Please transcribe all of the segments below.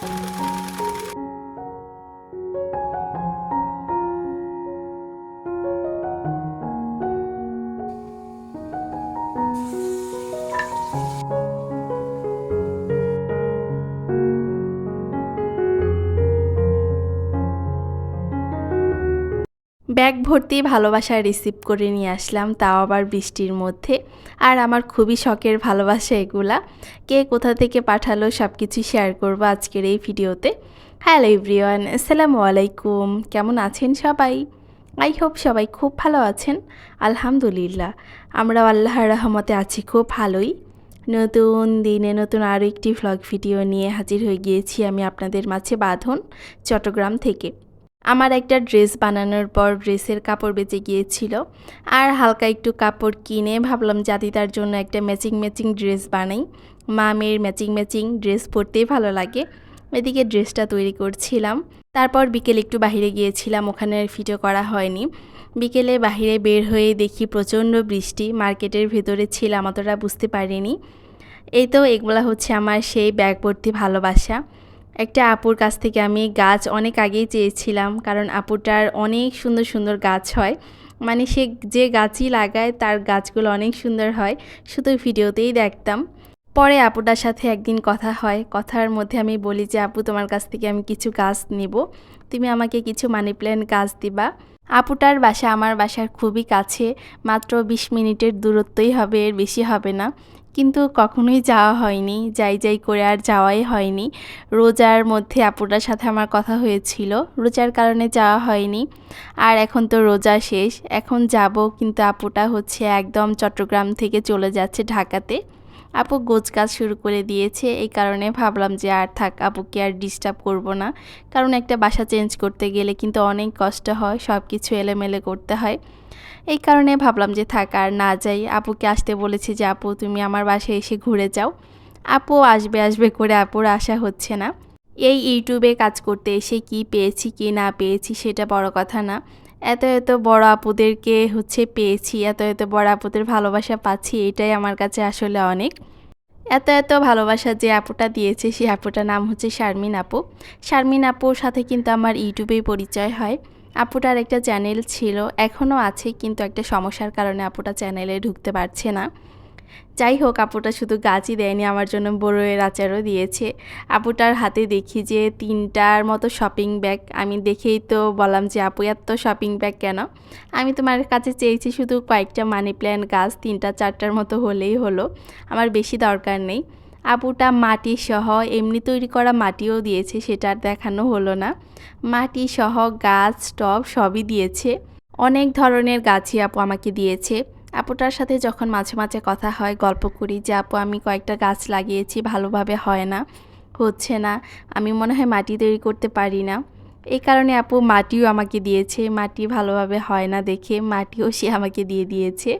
Thank you. Bag ভর্তি ভালোবাসা receive করে নিয়ে আসলাম, তাও আবার বৃষ্টির মধ্যে। আর আমার খুবই শখের ভালোবাসা এগুলা। কে কোথা থেকে পাঠালো সব কিছু শেয়ার করব আজকের এই ভিডিওতে। হ্যালো এভরিওয়ান আসসালামু আলাইকুম। কেমন আছেন সবাই? আই হোপ সবাই খুব ভালো আছেন। আলহামদুলিল্লাহ আমরা আল্লাহর রহমতে আছি, খুব ভালোই। নতুন দিনে নতুন আরও একটি ভ্লগ ভিডিও নিয়ে হাজির হয়ে গিয়েছি আমি আপনাদের মাঝে বাঁধন, চট্টগ্রাম থেকে। আমার একটা ড্রেস বানানোর পর ড্রেসের কাপড় বেঁচে গিয়েছিল। আর হালকা একটু কাপড় কিনে ভাবলাম জাতি তার জন্য একটা ম্যাচিং ম্যাচিং ড্রেস বানাই। মা মেয়ের ম্যাচিং ম্যাচিং ড্রেস পরতেই ভালো লাগে। এদিকে ড্রেসটা তৈরি করছিলাম। তারপর বিকেলে একটু বাইরে গিয়েছিলাম, ওখানে ভিডিও করা হয়নি। বিকেলে বাইরে বের হয়ে দেখি প্রচণ্ড বৃষ্টি, মার্কেটের ভেতরে ছিলাম অতটা বুঝতে পারিনি। এই তো এগুলা হচ্ছে আমার সেই ব্যাগ ভর্তি ভালোবাসা। একটা আপুর কাছ থেকে আমি গাছ অনেক আগেই চেয়েছিলাম, কারণ আপুটার অনেক সুন্দর সুন্দর গাছ হয়। মানে সে যে গাছই লাগায়, তার গাছগুলো অনেক সুন্দর হয়। শুধু ভিডিওতেই দেখতাম। পরে আপুটার সাথে একদিন কথা হয়। কথার মধ্যে আমি বলি যে, আপু, তোমার কাছ থেকে আমি কিছু গাছ নিব। তুমি আমাকে কিছু মানি প্ল্যান্ট গাছ দিবা। আপুটার বাসা আমার বাসার খুবই কাছে। মাত্র বিশ মিনিটের দূরত্বই হবে, এর বেশি হবে না। কিন্তু কখনোই যাওয়া হয়নি, যাই যাই করে আর যাওয়াই হয়নি। রোজার মধ্যে আপুটার সাথে আমার কথা হয়েছিল, রোজার কারণে যাওয়া হয়নি। আর এখন তো রোজা শেষ, এখন যাব কিন্তু আপুটা হচ্ছে একদম চট্টগ্রাম থেকে চলে যাচ্ছে ঢাকাতে। আপু গোজ কাজ শুরু করে দিয়েছে, এই কারণে ভাবলাম যে আর থাক, আপুকে আর ডিস্টার্ব করব না। কারণ একটা বাসা চেঞ্জ করতে গেলে কিন্তু অনেক কষ্ট হয় সব কিছু এলেমেলে করতে হয়। এই কারণে ভাবলাম যে থাক, আর না যাই। আপুকে আসতে বলেছি যে, আপু, তুমি আমার বাসায় এসে ঘুরে যাও। আপু আসবে আসবে করে আপুর আশা হচ্ছে না। এই ইউটিউবে কাজ করতে এসে কি পেয়েছি, কি না পেয়েছি, সেটা বড় কথা না। এত এত বড় আপুদেরকে হচ্ছে পেয়েছি, এত এত বড় আপুদের ভালোবাসা পাচ্ছি, এটাই আমার কাছে আসলে অনেক। এত এত ভালোবাসা যে আপুটা দিয়েছে, সেই আপুটার নাম হচ্ছে শারমিন আপু। শারমিন আপুর সাথে কিন্তু আমার ইউটিউবেই পরিচয় হয়। আপুটার একটা চ্যানেল ছিল, এখনও আছে, কিন্তু একটা সমস্যার কারণে আপুটা চ্যানেলে ঢুকতে পারছে না। যাই হোক, আপুটা শুধু গাছই দেয়নি, আমার জন্য বড়োয়ের আচারও দিয়েছে। আপুটার হাতে দেখি যে তিনটার মতো শপিং ব্যাগ আমি দেখেই তো বললাম যে, আপু, এত শপিং ব্যাগ কেন? আমি তোমার কাছে চেয়েছি শুধু কয়েকটা মানি প্ল্যান্ট গাছ, তিনটা, চারটার মতো হলেই হলো। আমার বেশি দরকার নেই। আপুটা মাটি সহ এমনি তৈরি করা মাটিও দিয়েছে, সেটা আর দেখানো হলো না। মাটি সহ গাছ, টব সবই দিয়েছে। অনেক ধরনের গাছই আপু আমাকে দিয়েছে। আপুটার সাথে যখন মাঝে মাঝে কথা হয়, গল্প করি যে, আপু, আমি কয়েকটা গাছ লাগিয়েছি, ভালোভাবে হয় না, হচ্ছে না, আমি মনে হয় মাটি তৈরি করতে পারি না। এই কারণে আপু মাটিও আমাকে দিয়েছে, মাটি ভালোভাবে হয় না দেখে মাটিও সে আমাকে দিয়ে দিয়েছে।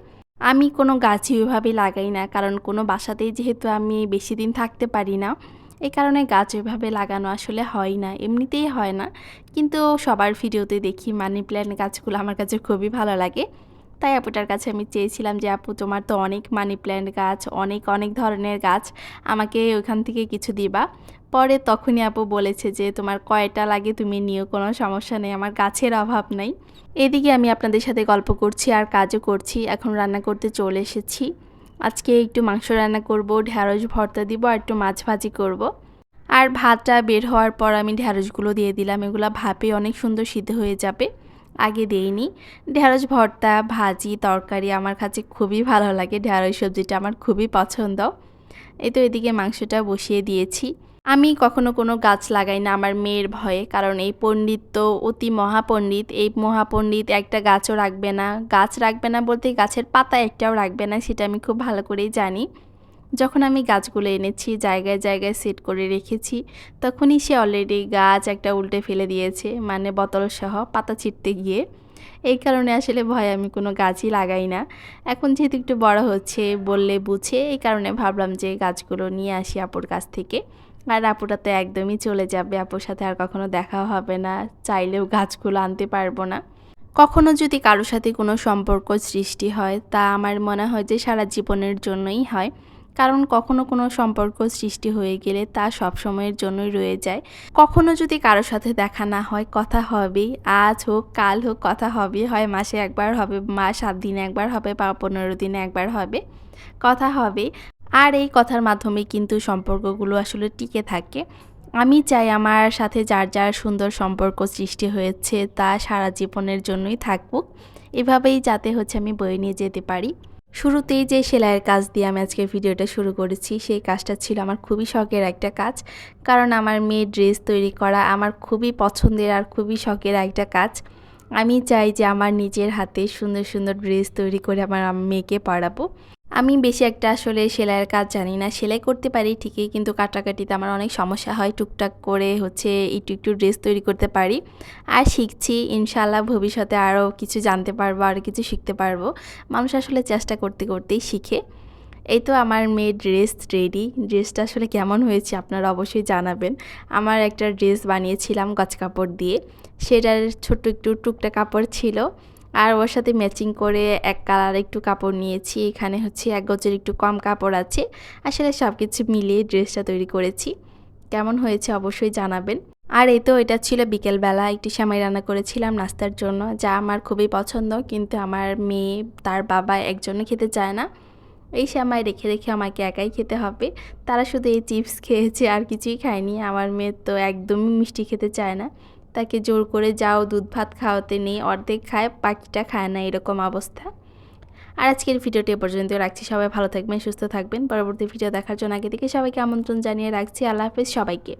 আমি কোনো গাছই ওইভাবে লাগাই না, কারণ কোনো বাসাতেই যেহেতু আমি বেশি দিন থাকতে পারি না, এই কারণে গাছ ওইভাবে লাগানো আসলে হয় না, এমনিতেই হয় না। কিন্তু সবার ভিডিওতে দেখি মানি প্ল্যান্ট গাছগুলো আমার কাছে খুবই ভালো লাগে। তাই আপুটার কাছে আমি চেয়েছিলাম যে, আপু, তোমার তো অনেক মানি প্ল্যান্ট গাছ, অনেক অনেক ধরনের গাছ, আমাকে ওইখান থেকে কিছু দিবা। পরে তখনই আপু বলেছে যে, তোমার কয়টা লাগে তুমি নিও, কোনো সমস্যা নেই, আমার গাছের অভাব নেই। এদিকে আমি আপনাদের সাথে গল্প করছি আর কাজও করছি, এখন রান্না করতে চলে এসেছি। আজকে একটু মাংস রান্না করব ঢ্যাঁড়স ভর্তা দিব আর একটু মাছ ভাজি করব। আর ভাতটা বের হওয়ার পর আমি ঢ্যাঁড়সগুলো দিয়ে দিলাম, এগুলো ভাপে অনেক সুন্দর সিদ্ধ হয়ে যাবে। আগে দেইনি। ঢ্যাঁড়স ভর্তা, ভাজি, তরকারি আমার কাছে খুবই ভালো লাগে। ঢ্যাঁড়স সবজিটা আমার খুবই পছন্দ। এই তো এদিকে মাংসটা বসিয়ে দিয়েছি। আমি কখনো কোনো গাছ লাগাই না আমার মেয়ের ভয়ে, কারণ এই পণ্ডিত তো অতি মহাপণ্ডিত। এই মহাপণ্ডিত একটা গাছও রাখবে না। গাছ রাখবে না বলতে গাছের পাতা একটাও রাখবে না, সেটা আমি খুব ভালো করেই জানি। যখন আমি গাছগুলো এনেছি, জায়গায় জায়গায় সেট করে রেখেছি, তখনই সে অলরেডি গাছ একটা উল্টে ফেলে দিয়েছে মানে বোতল সহ পাতা ছিটতে গিয়ে। এই কারণে আসলে ভয় আমি কোনো গাছই লাগাই না। এখন যেহেতু একটু বড় হচ্ছে বললে বুঝে, এই কারণে ভাবলাম যে গাছগুলো নিয়ে আসি আপুর কাছ থেকে। আর আপুটা তো একদমই চলে যাবে, আপুর সাথে আর কখনো দেখা হবে না, চাইলেও গাছগুলো আনতে পারব না। কখনো যদি কারোর সাথে কোনো সম্পর্ক সৃষ্টি হয়, তা আমার মনে হয় যে সারা জীবনের জন্যই হয়। কারণ কখনো কোনো সম্পর্ক সৃষ্টি হয়ে গেলে তা সব সময়ের জন্যই রয়ে যায়। কখনো যদি কারোর সাথে দেখা না হয়, কথা হবেই। আজ হোক, কাল হোক, কথা হবে হয় মাসে একবার হবে, মা সাত দিনে একবার হবে বা পনেরো দিনে একবার হবে। কথা হবে আর এই কথার মাধ্যমে কিন্তু সম্পর্কগুলো আসলে টিকে থাকে। আমি চাই আমার সাথে যার যার সুন্দর সম্পর্ক সৃষ্টি হয়েছে তা সারা জীবনের জন্যই থাকুক। এভাবেই যাতে হচ্ছে আমি বয়ে নিয়ে যেতে পারি। শুরুতেই যে সেলাইয়ের কাজ দিয়ে আমি আজকে ভিডিওটা শুরু করেছি, সেই কাজটা ছিল আমার খুবই শখের একটা কাজ। কারণ আমার মেয়ে ড্রেস তৈরি করা আমার খুবই পছন্দের আর খুবই শখের একটা কাজ। আমি চাই যে আমার নিজের হাতে সুন্দর সুন্দর ড্রেস তৈরি করে আমার মেয়েকে পরাবো আমি বেশি একটা আসলে সেলাইয়ের কাজ জানি না। সেলাই করতে পারি ঠিকই, কিন্তু কাটাকাটিতে আমার অনেক সমস্যা হয়। টুকটাক করে হচ্ছে একটু একটু ড্রেস তৈরি করতে পারি। আর শিখছি ইনশাল্লাহ ভবিষ্যতে আরও কিছু জানতে পারব, আরও কিছু শিখতে পারব। মানুষ আসলে চেষ্টা করতে, করতেই শিখে। এই তো আমার মেয়ের ড্রেস রেডি। ড্রেসটা আসলে কেমন হয়েছে আপনারা অবশ্যই জানাবেন। আমার একটা ড্রেস বানিয়েছিলাম গছ কাপড় দিয়ে। সেটার ছোট্ট একটু টুকটা কাপড় ছিল। আর ওর সাথে ম্যাচিং করে এক কালার একটু কাপড় নিয়েছি। এখানে হচ্ছে এক গজের একটু কম কাপড় আছে। আসলে সব কিছু মিলিয়ে ড্রেসটা তৈরি করেছি। কেমন হয়েছে অবশ্যই জানাবেন। আর এই তো, এটা ছিল বিকেলবেলা। একটি সামাই রান্না করেছিলাম নাস্তার জন্য, যা আমার খুবই পছন্দ। কিন্তু আমার মেয়ে, তার বাবা একজনে খেতে চায় না। এই শ্যামাই রেখে রেখে আমাকে একাই খেতে হবে। তারা শুধু এই চিপস খেয়েছে, আর কিছুই খায়নি। আমার মেয়ে তো একদমই মিষ্টি খেতে চায় না। তাকে জোর করে যাও, দুধ ভাত খাওয়াতে নেই, অর্ধেক খায় পাখিটা খায় না, এরকম অবস্থা। আর আজকের ভিডিওটি পর্যন্ত রাখছি। সবাই ভালো থাকবেন, সুস্থ থাকবেন। পরবর্তী ভিডিও দেখার জন্য আগে থেকে সবাইকে আমন্ত্রণ জানিয়ে রাখছি। আল্লাহ হাফিজ সবাইকে।